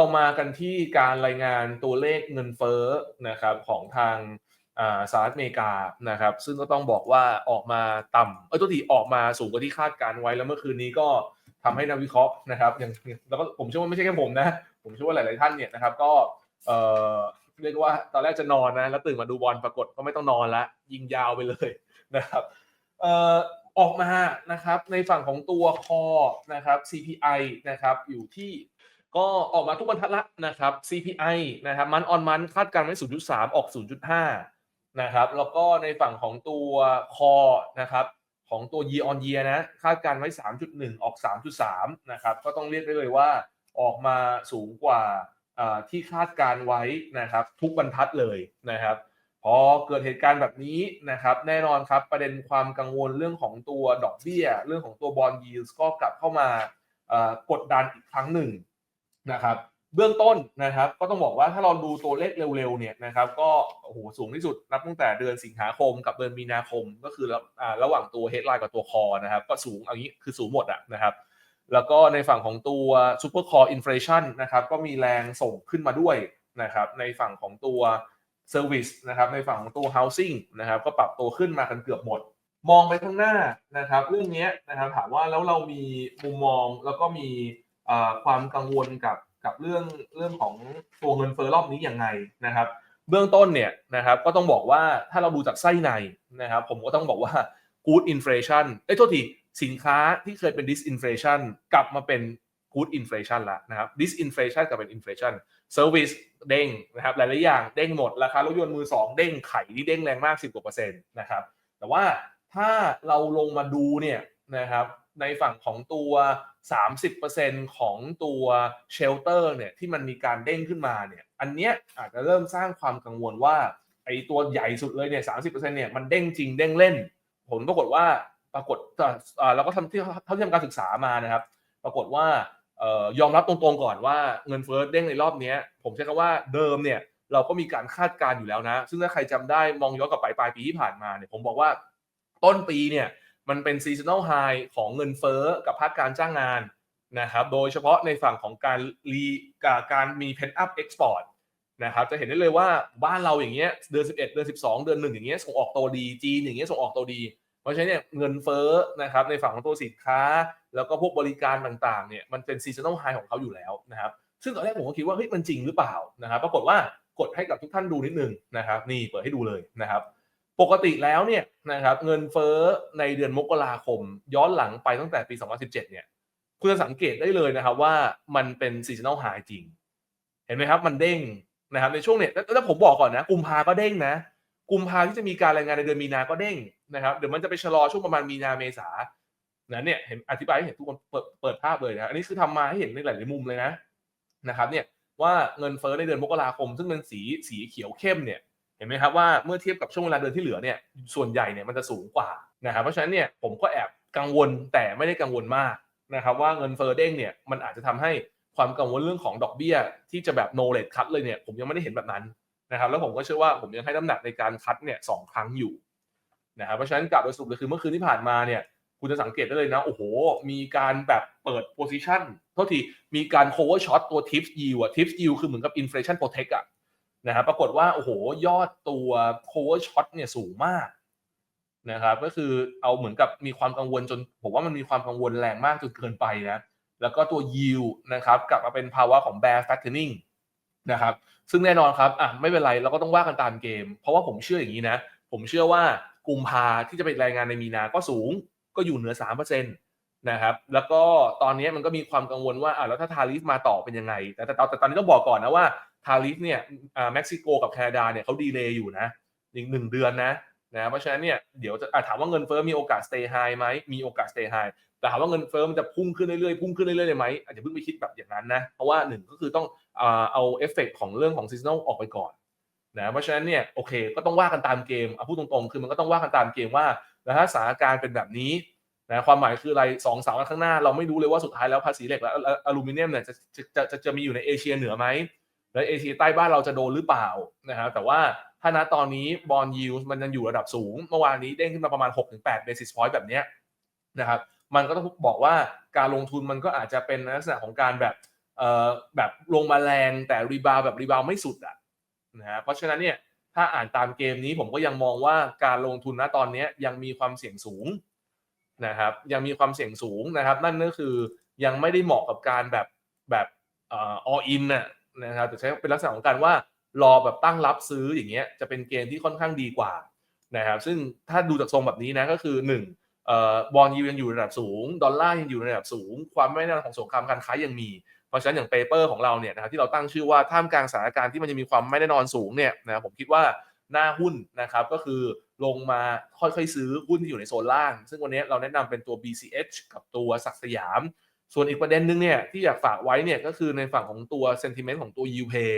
เรามากันที่การรายงานตัวเลขเงินเฟ้อนะครับของทางสหรัฐอเมริกานะครับ ซึ่งก็ต้องบอกว่าออกมาต่ำเออตัวทีออกมาสูงกว่าที่คาดการไว้แล้วเมื่อคืนนี้ก็ทำให้นักวิเคราะห์นะครับอย่างแล้วก็ผมเชื่อว่าไม่ใช่แค่ผมนะ ผมเชื่อว่าหลาย ๆ ท่านเนี่ยนะครับก็เออเรียกว่าตอนแรกจะนอนนะแล้วตื่นมาดูบอลปรากฏก็ไม่ต้องนอนละยิงยาวไปเลยนะครับเอ่อออกมานะครับในฝั่งของตัวคอนะครับ CPI นะครับอยู่ที่ ก็ออกมาทุกบรรทัดละนะครับ CPI นะครับมันออนมันคาดการณ์ไว้ 0.3 ออก 0.5 นะครับ แล้วก็ในฝั่งของตัวคอนะครับของตัว year on year นะคาดการไว้ 3.1 ออก 3.3 นะครับ ก็ต้องเรียกได้เลยว่าออกมาสูงกว่าที่คาดการไว้นะครับ ทุกบรรทัดเลยนะครับ พอเกิดเหตุการณ์แบบนี้นะครับ แน่นอนครับประเด็นความกังวลเรื่องของตัวดอกเบี้ย เรื่องของตัวบอลยีสก็กลับเข้ามากดดันอีกครั้งหนึ่ง นะครับ เบื้องต้นนะครับ ก็ต้องบอกว่าถ้าเราดูตัวเลขเร็วๆเนี่ยนะครับ ก็โอ้โหสูงที่สุดนับตั้งแต่เดือนสิงหาคมกับเดือนมีนาคม ก็คือระอ่าระหว่างตัว headline กับตัว core นะครับ ก็สูงเอางี้คือสูงหมดอะนะครับแล้วก็ในฝั่งของตัว super core inflation นะครับก็มีแรงส่งขึ้นมาด้วยนะครับในฝั่งของตัว service นะครับในฝั่งของตัว housing นะครับก็ปรับตัวขึ้นมากันเกือบหมด มองไปข้างหน้านะครับเรื่องนี้นะครับถามว่าแล้วเรามีมุมมองแล้วก็มี ความกังวลกับกับเรื่องเรื่องของตัวเงินเฟ้อรอบนี้ยังไงนะครับ เบื้องต้นเนี่ยนะครับก็ต้องบอกว่าถ้าเราดูจากไส้ในนะครับ ผมก็ต้องบอกว่า good inflation เอ้ยโทษทีสินค้าที่เคยเป็น disinflation กลับมาเป็น good inflation ละนะครับ disinflation กลับเป็น inflation service เด้งนะครับหลาย ๆ อย่างเด้งหมด ราคารถยนต์มือสองเด้งไข่ที่เด้งแรงมาก 10กว่าเปอร์เซ็นต์นะครับแต่ว่าถ้าเราลงมาดูเนี่ยนะครับ ในฝั่งของตัว 30%ของตัวเชลเตอร์เนี่ยที่มันมีการเด้งขึ้นมาเนี่ยอันเนี้ยอาจจะเริ่มสร้างความกังวลว่าไอ้ตัวใหญ่สุดเลยเนี่ย30%เนี่ยมันเด้งจริงเด้งเล่น ผลปรากฏว่าปรากฏอ่เราก็ทำที่เท่าที่ทำการศึกษามานะครับ ปรากฏว่าออยอมรับตรงๆก่อนว่าเงินเฟ้อเด้งในรอบนี้ผมใช้คำว่าเดิมเนี่ยเราก็มีการคาดการณ์อยู่แล้วนะ ซึ่งถ้าใครจำได้มองย้อนกลับไปปลายปีที่ผ่านมาเนี่ยผมบอกว่าต้นปีเนี่ย มันเป็นซีซัน a ลไฮของเงินเฟ้อกับภาคการจ้างงานนะครับ โดยเฉพาะในฝั่งของการรีการมีเพนอัพเอ็กซ์พอร์ตนะครับ จะเห็นได้เลยว่าบ้านเราอย่างเงี้ยเดือน11 เดือน12 เดือนหนึ่งอย่างเงี้ยส่งออกโตดี จีนอย่างเงี้ยส่งออกโตดี เพราะฉะนั้นเนี่ยเงินเฟ้อนะครับในฝั่งของตัวสินค้า แล้วก็พวกบริการต่างๆเนี่ยมันเป็นซีซัน a ลไฮของเขาอยู่แล้วนะครับ ซึ่งตอนแรกผมก็คิดว่าเฮ้ยมันจริงหรือเปล่านะครับ ปรากฏว่ากดให้กับทุกท่านดูนิดนึงนะครับ นี่เปิดให้ดูเลยนะครับ ปกติแล้วเนี่ยนะครับเงินเฟ้อในเดือนมกราคม ย้อนหลังไปตั้งแต่ปี 2017 เนี่ยคุณจะสังเกตได้เลยนะครับว่ามันเป็นซีซัน a ลไฮจริง เห็นไหมครับมันเด้งนะครับในช่วงเนี่ยแล้วผมบอกก่อนนะกุมภาก็เด้งนะกุมภาที่จะมีการรายงานในเดือนมีนาก็เด้งนะครับเดี๋ยวมันจะไปชะลอช่วงประมาณมีนาเมษานะเนี่ยเห็นอธิบายให้เห็นทุกคนเปิดเปิดภาพเลยนะอันนี้คือทำมาให้เห็นในหลาย ๆ มุมเลยนะนะครับเนี่ยว่าเงินเฟ้อในเดือนมกราคม ซึ่งเป็นสีสีเขียวเข้มเนี่ย เห็นไหมครับว่าเมื่อเทียบกับช่วงเวลาเดือนที่เหลือเนี่ยส่วนใหญ่เนี่ยมันจะสูงกว่านะครับเพราะฉะนั้นเนี่ยผมก็แอบกังวลแต่ไม่ได้กังวลมากนะครับว่าเงินเฟ้อเด้งเนี่ยมันอาจจะทำให้ความกังวลเรื่องของดอกเบี้ย ที่จะแบบ no rate cut เลยเนี่ยผมยังไม่ได้เห็นแบบนั้นนะครับแล้วผมก็เชื่อว่าผมยังให้น้ำหนักในการคัดเนี่ยสองครั้งอยู่นะครับเพราะฉะนั้นกลับโดยสรุปเลยคือเมื่อคืนที่ผ่านมาเนี่ยคุณจะสังเกตได้เลยนะโอ้โห มีการแบบเปิด position โทษทีมีการ cover short ตัว tips yield อะ tips yield คือเหมือนกับ inflation protect อะ นะครับปรากฏว่า โอ้โห ยอดตัว cover shot เนี่ยสูงมากนะครับ ก็คือเอาเหมือนกับมีความกังวลจน ผมว่ามันมีความกังวลแรงมากจนเกินไปนะ แล้วก็ตัว yield นะครับ กลับมาเป็นภาวะของ bear flattening นะครับ ซึ่งแน่นอนครับ อะ ไม่เป็นไร เราก็ต้องว่ากันตามเกม เพราะว่าผมเชื่ออย่างนี้นะ ผมเชื่อว่ากุมภาที่จะไปรายงานในมีนาก็สูง ก็อยู่เหนือ 3%นะครับ แล้วก็ตอนนี้มันก็มีความกังวลว่า อะ แล้วถ้าทาริฟมาต่อเป็นยังไง แต่แต่แต่ตอนนี้ต้องบอกก่อนนะว่า ทาริฟเนี่ยอเม็กซิโกกับแคนาดาเนี่ยเขาดีเลย์อยู่นะอีกหนึ่งเดือนนะนะเพราะฉะนั้นเนี่ยเดี๋ยวจะะถามว่าเงินเฟ้อมีโอกาส stay high ไหมมีโอกาส stay high แต่ถามว่าเงินเฟ้อมันจะพุ่งขึ้นเรื่อยๆพุ่งขึ้นเรื่อยๆเลยไหมอาจจะเพิ่งไปคิดแบบอย่างนั้นนะเพราะว่าหนึ่งก็คือต้องอเอาเอฟเฟกของเรื่องของซีซัน a ลออกไปก่อนนะเพราะฉะนั้นเนี่ยโอเคก็ต้องว่ากันตามเกมเอาพูดตรงๆ คือมันก็ต้องว่ากันตามเกมว่าแล้วถ้าสถานการณ์เป็นแบบนี้นะความหมายคืออะไรสองสามวันข้างหน้า เราไม่รู้เลยว่าสุดท้ายแล้วภาษีเหล็กและอลูมิเนียมเนี่ยจะจะจะจะจะมีอยู่ในเอเชียเหนือไหม แล้วเอเชียใต้บ้านเราจะโดนหรือเปล่านะครับแต่ว่าถ้าณตอนนี้บอลยิวมันยังอยู่ระดับสูง เมื่อวานนี้เด้งขึ้นมาประมาณ 6-8 basis point แบบเนี้ยนะครับมันก็ต้องบอกว่าการลงทุนมันก็อาจจะเป็นลักษณะของการแบบเอ่อแบบลงมาแรงแต่รีบาวแบบรีบาวไม่สุดอะนะฮะเพราะฉะนั้นเนี่ยถ้าอ่านตามเกมนี้ผมก็ยังมองว่าการลงทุนณตอนนี้ยังมีความเสี่ยงสูงนะครับยังมีความเสี่ยงสูงนะครับ นั่นก็คือยังไม่ได้เหมาะกับการแบบแบบเอ่อ all in น่ะ นะครับแต่ใช้เป็นลักษณะของการว่ารอแบบตั้งรับซื้ออย่างเงี้ยจะเป็นเกมที่ค่อนข้างดีกว่านะครับซึ่งถ้าดูจากทรงแบบนี้นะก็คือหนึ่งเอ่อบอลยูยังอยู่ระดับสูง ดอลลาร์ยังอยู่ในระดับสูง ความไม่แน่นอนของสงครามการค้ายังมี เพราะฉะนั้นอย่างเปเปอร์ของเราเนี่ยนะครับที่เราตั้งชื่อว่าท่ามกลางสถานการณ์ที่มันยังมีความไม่แน่นอนสูงเนี่ยนะครับผมคิดว่าหน้าหุ้นนะครับก็คือลงมาค่อยๆซื้อหุ้นที่อยู่ในโซนล่าง ซึ่งวันนี้เราแนะนำเป็นตัว BCH กับตัวศักสยาม ส่วนอีกประเด็นหนึงเนี่ยที่อยากฝากไว้เนี่ยก็คือในฝั่งของตัว sentiment ของตัว UPay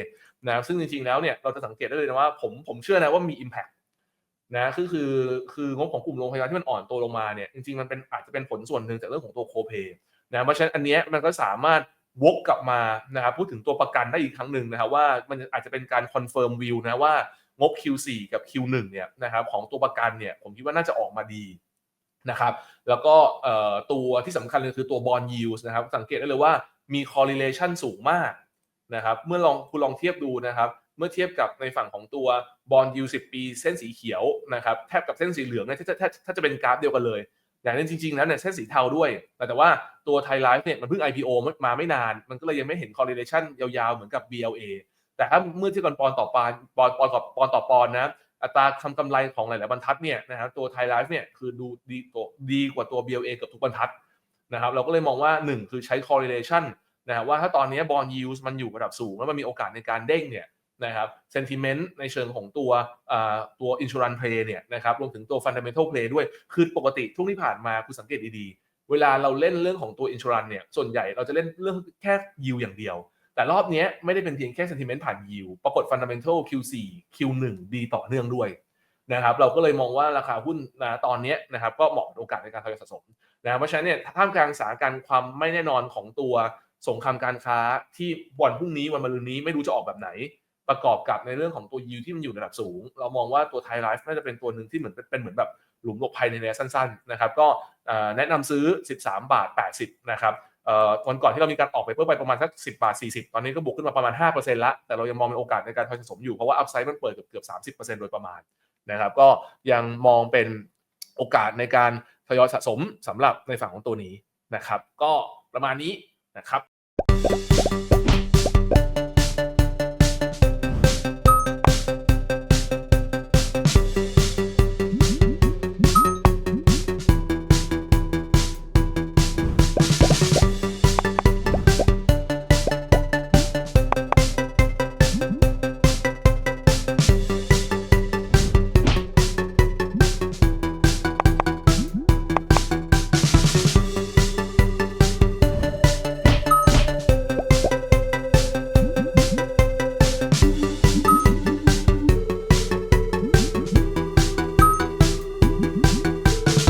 นะซึ่งจริงๆแล้วเนี่ยเราจะสังเกตได้เลยนะว่าผมผมเชื่อนะว่ามี impact นะคือคือคืองบของกลุ่มโรงพยาบาลที่มันอ่อนตัวลงมาเนี่ยจริงๆมันเป็นอาจจะเป็นผลส่วนหนึ่งจากเรื่องของตัวโคเ a y นะเพราะฉะนั้นอันเนี้ยมันก็สามารถวกกลับมานะครับพูดถึงตัวประกันได้อีกครั้งหนึ่งนะครับว่ามันอาจจะเป็นการคอนเฟิร์มวิวนะว่างบ Q4 กับ Q1 เนี่ยนะครับของตัวประกันเนี่ยผมคิดว่าน่าจะออกมาดี นะครับแล้วก็ตัวที่สำคัญเลยคือตัว bond yields นะครับสังเกตได้เลยว่ามี correlation สูงมากนะครับเมื่อลองคุณลองเทียบดูนะครับ เมื่อเทียบกับในฝั่งของตัวบอลยู10ปีเส้นสีเขียวนะครับแทบกับเส้นสีเหลืองเนี่ยถ้าถ้าถ้าจะเป็นกราฟเดียวกันเลยอย่างนั้นจริงๆแล้วเนี่ยเส้นสีเทาด้วยแต่แต่ว่าตัวไทยไลฟ์เนี่ยมันเพิ่ง IPO มาไม่นาน มันก็เลยยังไม่เห็น correlation ยาวๆ เหมือนกับ BLA แต่ถ้าเมื่อเทียบกันปอนต่อปอนปอนปอนต่อปอนต่อปอนนะ อัตราทำกำไรของหลาย ๆ บรรทัดเนี่ยนะครับตัวไทยไลฟ์เนี่ยคือดูดีตัวดีกว่าตัว BLA เกับทุกบรรทัดนะครับเราก็เลยมองว่า 1 คือใช้ correlation นะครับว่าถ้าตอนนี้บอลยูสมันอยู่ระดับสูง แล้วมันมีโอกาสในการเด้งเนี่ยนะครับเซนติเมนต์ในเชิงของตัวตัว insurance play เนี่ยนะครับรวมถึงตัว fundamental play ด้วย คือปกติทุกที่ผ่านมาคุณสังเกตดี ๆ เวลาเราเล่นเรื่องของตัว insurance เนี่ยส่วนใหญ่เราจะเล่นเรื่องแค่ yield อย่างเดียว แต่รอบนี้ไม่ได้เป็นเพียงแค่ sentiment ผ่าน yield ปรากฏ fundamental Q4 Q1 ดีต่อเนื่องด้วยนะครับเราก็เลยมองว่าราคาหุ้นนะตอนนี้นะครับก็เหมาะโอกาสในการทยอยสะสมนะเพราะฉะนั้นเนี่ยท่ามกลางสถานการณ์ความไม่แน่นอนของตัวสงครามการค้าที่วันพรุ่งนี้วันมะรืนนี้ไม่รู้จะออกแบบไหน ประกอบกับในเรื่องของตัวยิวที่มันอยู่ในระดับสูง เรามองว่าตัวไทยไลฟ์น่าจะเป็นตัวหนึ่งที่เหมือนเป็นเหมือนแบบหลุมหลบภัยในระยะสั้นๆนะครับก็แนะนำซื้อ 13 บาท 80 นะครับ วันก่อนที่เรามีการออกไปเพิ่มไปประมาณสัก10 บาท 40 ตอนนี้ก็บวกขึ้นมาประมาณ 5%ละแต่เรายังมองเป็นโอกาสในการทยอยสะสมอยู่ เพราะว่าอัพไซด์มันเปิดเกือบเกือบ30%โดยประมาณนะครับก็ยังมองเป็นโอกาสในการทยอยสะสมสำหรับในฝั่งของตัวนี้นะครับ ก็ประมาณนี้นะครับ